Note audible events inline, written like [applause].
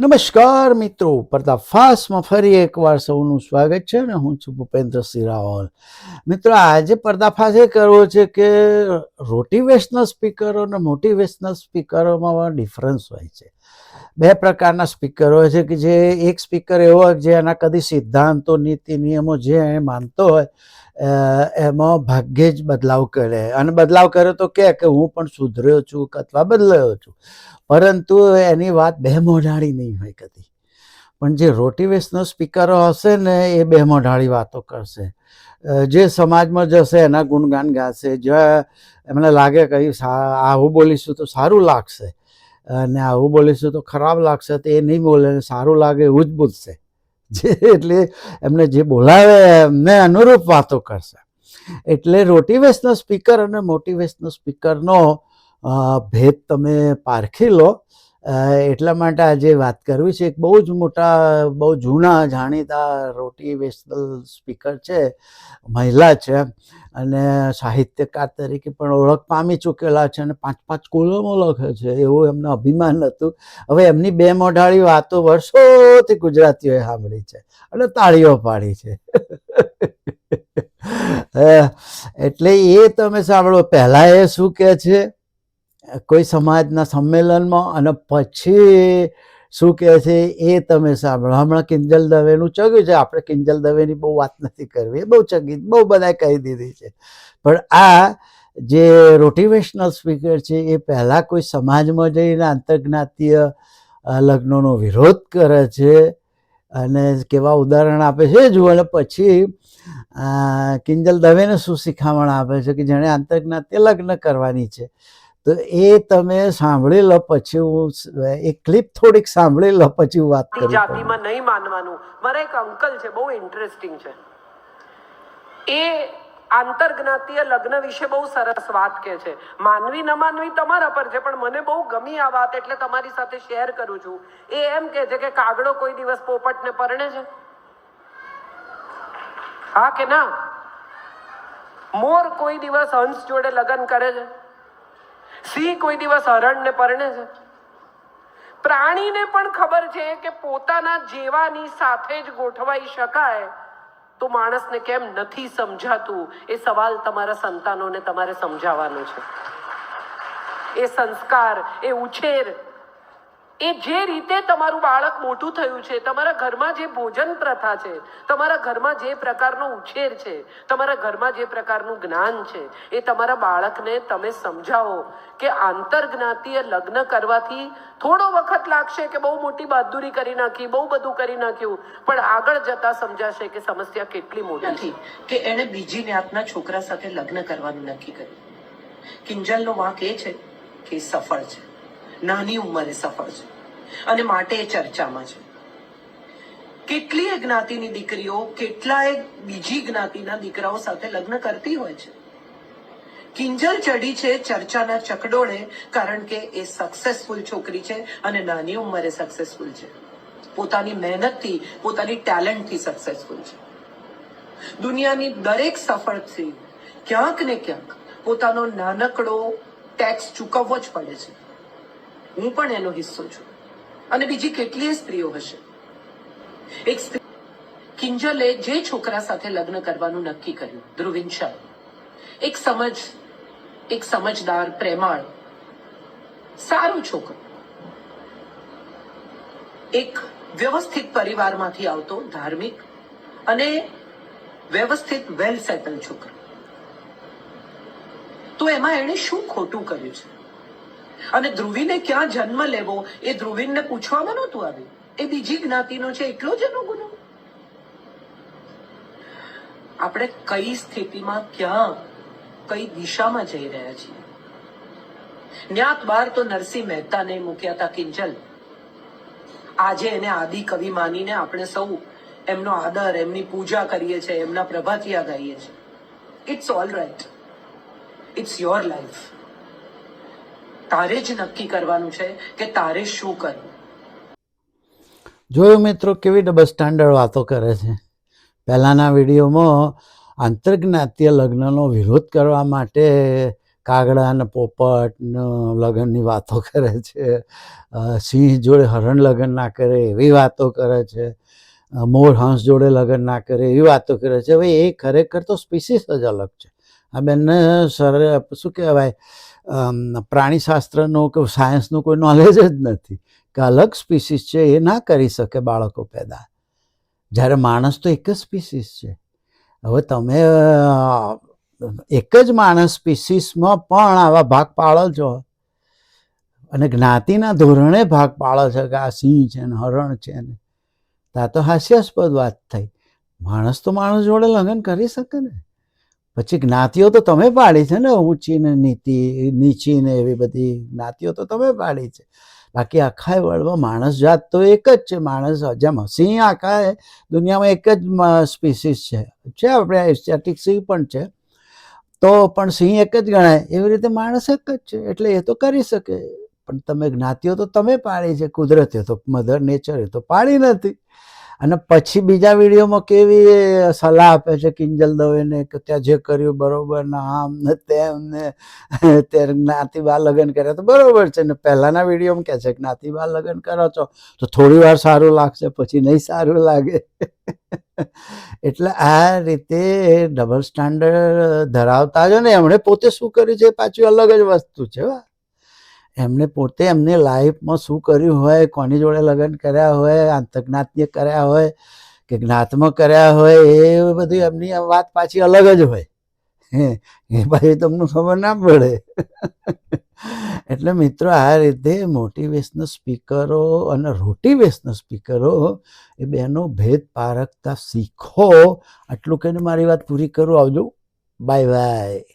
નમસ્કાર મિત્રો, પર્દાફાશમાં ફરી એકવાર સૌનું સ્વાગત છે ને હું છું ભૂપેન્દ્રસિંહ રાવલ. મિત્રો, આજે પર્દાફાશ એ કરવો છે કે રોટિવેશનલ સ્પીકરો અને મોટિવેશનલ સ્પીકરોમાં ડિફરન્સ હોય છે. બે પ્રકારના સ્પીકર હોય છે કે જે એક સ્પીકર એવો હોય જે એના કદી સિદ્ધાંતો, નીતિ, નિયમો જે એ માનતો હોય એમાં ભાગ્યે જ બદલાવ કરે. અને બદલાવ કરે તો કે હું પણ સુધર્યો છું અથવા બદલાયો છું. પરંતુ એની વાત બે મોઢાળી નહીં હોય કદી. પણ જે રોટિવેશનલ સ્પીકરો હશે ને, એ બે મોઢાળી વાતો કરશે. જે સમાજમાં જશે, એના ગુણગાન ગાશે, જે એમને લાગે કહ્યું આવું બોલીશું તો સારું લાગશે. અને આવું બોલીશું તો ખરાબ લાગશે, તો એ નહીં બોલે સારું લાગે એવું જ બોલશે. જે એટલે એમને જે બોલાવે, એમને અનુરૂપ વાતો કરશે. એટલે રોટિવેશનલ સ્પીકર અને મોટિવેશનલ સ્પીકરનો ભેદ તમે પારખી લો. એટલા માટે આજે વાત કરવી છે. એક બહુ જ મોટા, બહુ જૂના, જાણીતા રોટિવેશનલ સ્પીકર છે, મહિલા છે. અને સાહિત્યકાર તરીકે પણ ઓળખ પામી ચૂકેલા છે અને પાંચ પાંચ કોલમો લખે છે. એવું એમનું અભિમાન હતું. હવે એમની બે મોઢાળી વાતો વર્ષોથી ગુજરાતીઓએ સાંભળી છે અને તાળીઓ પાડી છે. [laughs] એટલે એ તમે સાંભળો. પહેલાં એ શું કહે છે? કોઈ સમાજના સંમેલનમાં અને પછી શું કહે છે એ તમે સાંભળો. હમણાં કિંજલ દવેનું ચગ્યું છે. આપણે કિંજલ દવેની બહુ વાત નથી કરવી. એ બહુ ચગી, બહુ બધાએ કહી દીધી છે. પણ આ જે રોટિવેશનલ સ્પીકર છે એ પહેલાં કોઈ સમાજમાં જઈને આંતરજ્ઞાતીય લગ્નનો વિરોધ કરે છે અને કેવા ઉદાહરણ આપે છે જુઓ. અને પછી કિંજલ દવેને શું શિખામણ આપે છે કે જેણે આંતરજ્ઞાતીય લગ્ન કરવાની છે? તો એ તમે સાંભળી લો પછી હું એ ક્લિપ થોડીક સાંભળી લો પછી વાત કરું જાતિમાં નહીં માનવાનું. મારા એક અંકલ છે બહુ ઇન્ટરેસ્ટિંગ છે. એ આંતરજ્ઞાતીય લગ્ન વિશે બહુ સરસ વાત કહે છે. માનવી ન માનવી તમારા પર છે પણ મને બહુ ગમી આ વાત એટલે તમારી સાથે શેર કરું છું. એ એમ કહે છે કે કાગડો કોઈ દિવસ પોપટને પરણે છે. હા કે ના? મોર કોઈ દિવસ હંસ જોડે લગ્ન કરે છે. સિંહ કોઈ દિવસ હરણને પરણે છે. પ્રાણીને પણ ખબર છે કે પોતાના જેવાની સાથે જ ગોઠવાઈ શકાય. તો માણસને કેમ નથી સમજાતું? એ સવાલ તમારા સંતાનોને તમારે સમજાવવાનો છે. એ સંસ્કાર, એ ઉછેર એ જે રીતે તમારું બાળક મોટું થયું છે, તમારા ઘરમાં જે ભોજન પ્રથા છે, તમારા ઘરમાં જે પ્રકારનો ઉછેર છે, તમારા ઘરમાં જે પ્રકારનું જ્ઞાન છે, એ તમારા બાળકને તમે સમજાવો કે આંતરજ્ઞાતીય લગ્ન કરવાથી થોડો વખત લાગશે કે બહુ મોટી બહાદુરી કરી નાખી, બહુ બધું કરી નાખ્યું, પણ આગળ જતા સમજાશે કે સમસ્યા કેટલી મોટી નથી, કે એણે બીજી જ્ઞાતના છોકરા સાથે લગ્ન કરવાનું નક્કી કર્યું. કિંજલનો વાંક એ છે કે સફળ છે. નાની ઉંમરે સફળ છે અને માટે એ ચર્ચામાં છે. કેટલીય જ્ઞાતિની દીકરીઓ કેટલાય બીજી જ્ઞાતિના દીકરાઓ સાથે લગ્ન કરતી હોય છે. કિંજલ ચડી છે ચર્ચાના ચકડોળે કારણ કે એ સક્સેસફુલ છોકરી છે અને નાની ઉંમરે સક્સેસફુલ છે. પોતાની મહેનતથી, પોતાની ટેલેન્ટથી સક્સેસફુલ છે. દુનિયાની દરેક સફળ સ્ત્રી ક્યાંક ને ક્યાંક પોતાનો નાનકડો ટેક્સ ચૂકવવો જ પડે છે. હું પણ એનો હિસ્સો છું. અને બીજી કેટલીય સ્ત્રીઓ હશે. એક સ્ત્રી કિંજલે જે છોકરા સાથે લગ્ન કરવાનું નક્કી કર્યું ધ્રુવિંશા એક સમજ, એક સમજદાર, પ્રેમાળ, સારો છોકરો. એક વ્યવસ્થિત પરિવારમાંથી આવતો ધાર્મિક અને વ્યવસ્થિત વેલ સેટલ છોકરો. તો એમાં એણે શું ખોટું કર્યું છે? અને ધ્રુવીને ક્યાં જન્મ લેવો એ ધ્રુવીનને પૂછવામાં નહોતું આવ્યું. એ બીજી જ્ઞાતિનો છે, એટલો જ એનો ગુનો આપણે કઈ સ્થિતિમાં ક્યાં, કઈ દિશામાં જઈ રહ્યા છીએ? ન્યાત બાર તો નરસિંહ મહેતાને મૂક્યા હતા કિંજલ. આજે એને આદિ કવિ માનીને આપણે સૌ એમનો આદર, એમની પૂજા કરીએ છીએ, એમના પ્રભાતિયા ગાઈએ છીએ. It's all right it's your life તારે જ નક્કી કરવાનું છે કે તારે શું કરવું. જોયું મિત્રો કેવી ડબલ સ્ટાન્ડર્ડ વાતો કરે છે. પહેલાંના વિડીયોમાં આંતરજ્ઞાતીય લગ્નનો વિરોધ કરવા માટે કાગડા અને પોપટ લગ્નની વાતો કરે છે. સિંહ જોડે હરણ લગ્ન ના કરે એવી વાતો કરે છે. મોર, હંસ જોડે લગ્ન ના કરે એવી વાતો કરે છે. હવે એ ખરેખર તો સ્પીસીસ જ અલગ છે. આ બેનને સર, શું કહેવાય પ્રાણીશાસ્ત્રનું કે સાયન્સનું કોઈ નોલેજ જ નથી કે અલગ સ્પીસીસ છે એ ના કરી શકે બાળકો પેદા. જ્યારે માણસ તો એક જ સ્પીસીસ છે. હવે તમે એક જ માણસ સ્પીસીસમાં પણ આવા ભાગ પાડો છો. અને જ્ઞાતિના ધોરણે ભાગ પાડો છો કે આ સિંહ છે ને હરણ છે ને આ તો હાસ્યાસ્પદ વાત થઈ. માણસ તો માણસ જોડે લગ્ન કરી શકે ને. પછી જ્ઞાતિઓ તો તમે પાડી છે ને, ઊંચી ને નીતિ, નીચી ને એવી બધી જ્ઞાતિઓ તો તમે પાડી છે. બાકી આખા વર્લ્ડમાં માણસ જાત તો એક જ છે. માણસ જેમ સિંહ આખા દુનિયામાં એક જ સ્પીસીસ છે. છે આપણે એશિયાટિક સિંહ પણ છે. તો પણ સિંહ એક જ ગણાય. એવી રીતે માણસ એક જ છે. એટલે એ તો કરી શકે. પણ તમે જ્ઞાતિઓ તો તમે પાડી છે. કુદરતે તો મધર નેચરે તો પાડી નથી. અને પછી બીજા વિડીયોમાં કેવી સલાહ આપે છે કિંજલ દવેને કે ત્યાં જે કર્યું બરોબર ને આમ ને તેમ ને ત્યારે જ્ઞાતિ બાર લગ્ન કર્યા તો બરોબર છે ને પહેલાના વિડીયોમાં કહે છે જ્ઞાતિ બાર લગ્ન કરો છો તો થોડી વાર સારું લાગશે, પછી નહીં સારું લાગે એટલે આ રીતે ડબલ સ્ટાન્ડર્ડ ધરાવતા જો ને એમણે પોતે શું કર્યું છે એ પાછું અલગ જ વસ્તુ છે. એમને પોતે એમને લાઈફમાં શું કર્યું હોય, કોની જોડે લગ્ન કર્યા હોય આંતરજ્ઞાતીય કર્યા હોય કે જ્ઞાતમાં કર્યા હોય, એ બધી એમની વાત પાછી અલગ જ હોય. એ પાછી તમને ખબર ના પડે. એટલે મિત્રો, આ રીતે મોટિવેશનલ સ્પીકરો અને રોટિવેશનલ સ્પીકરો એ બેનો ભેદ પારખતા શીખો. આટલું કહીને મારી વાત પૂરી કરું. આવજો. Bye bye